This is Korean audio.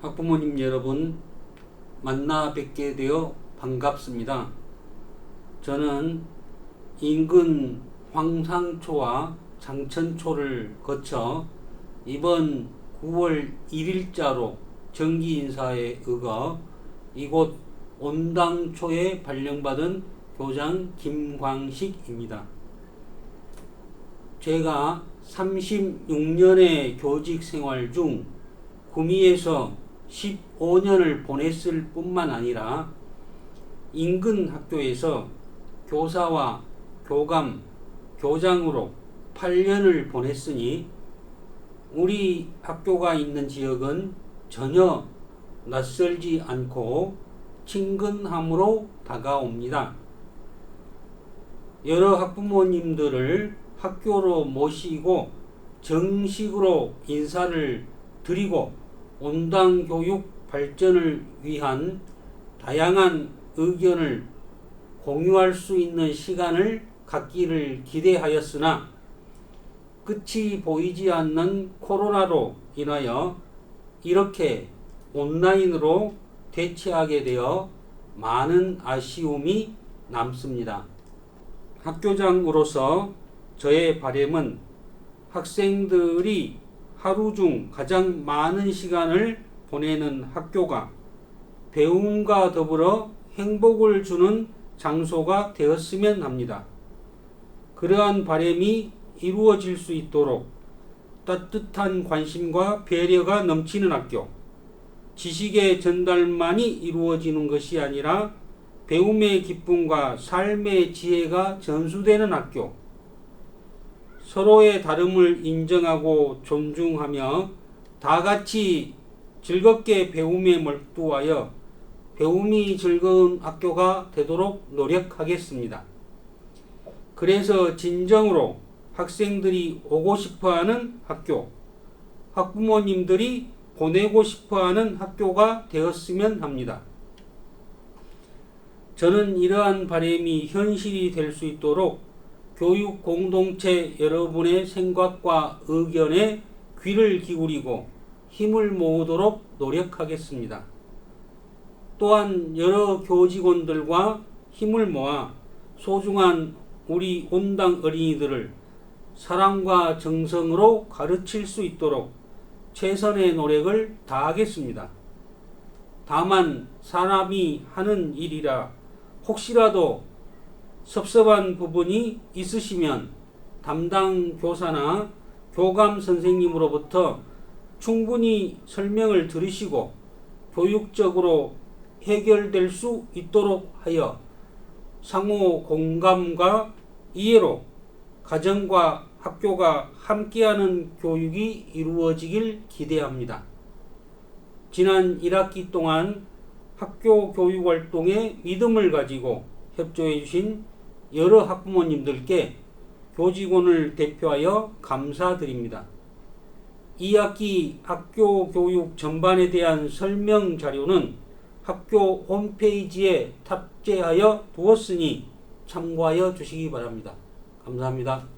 학부모님 여러분 만나 뵙게 되어 반갑습니다. 저는 인근 황상초와 장천초를 거쳐 이번 9월 1일자로 정기 인사에 의거 이곳 온당초에 발령받은 교장 김광식입니다. 제가 36년의 교직 생활 중 구미에서 15년을 보냈을 뿐만 아니라 인근 학교에서 교사와 교감, 교장으로 8년을 보냈으니 우리 학교가 있는 지역은 전혀 낯설지 않고 친근함으로 다가옵니다. 여러 학부모님들을 학교로 모시고 정식으로 인사를 드리고 온당 교육 발전을 위한 다양한 의견을 공유할 수 있는 시간을 갖기를 기대하였으나 끝이 보이지 않는 코로나로 인하여 이렇게 온라인으로 대체하게 되어 많은 아쉬움이 남습니다. 학교장으로서 저의 바램은 학생들이 하루 중 가장 많은 시간을 보내는 학교가 배움과 더불어 행복을 주는 장소가 되었으면 합니다. 그러한 바램이 이루어질 수 있도록 따뜻한 관심과 배려가 넘치는 학교, 지식의 전달만이 이루어지는 것이 아니라 배움의 기쁨과 삶의 지혜가 전수되는 학교, 서로의 다름을 인정하고 존중하며 다 같이 즐겁게 배움에 몰두하여 배움이 즐거운 학교가 되도록 노력하겠습니다. 그래서 진정으로 학생들이 오고 싶어 하는 학교, 학부모님들이 보내고 싶어 하는 학교가 되었으면 합니다. 저는 이러한 바람이 현실이 될 수 있도록 교육 공동체 여러분의 생각과 의견에 귀를 기울이고 힘을 모으도록 노력하겠습니다. 또한 여러 교직원들과 힘을 모아 소중한 우리 온당 어린이들을 사랑과 정성으로 가르칠 수 있도록 최선의 노력을 다하겠습니다. 다만 사람이 하는 일이라 혹시라도 섭섭한 부분이 있으시면 담당 교사나 교감 선생님으로부터 충분히 설명을 들으시고 교육적으로 해결될 수 있도록 하여 상호 공감과 이해로 가정과 학교가 함께하는 교육이 이루어지길 기대합니다. 지난 1학기 동안 학교 교육 활동에 믿음을 가지고 협조해 주신 여러 학부모님들께 교직원을 대표하여 감사드립니다. 2학기 학교 교육 전반에 대한 설명 자료는 학교 홈페이지에 탑재하여 두었으니 참고하여 주시기 바랍니다. 감사합니다.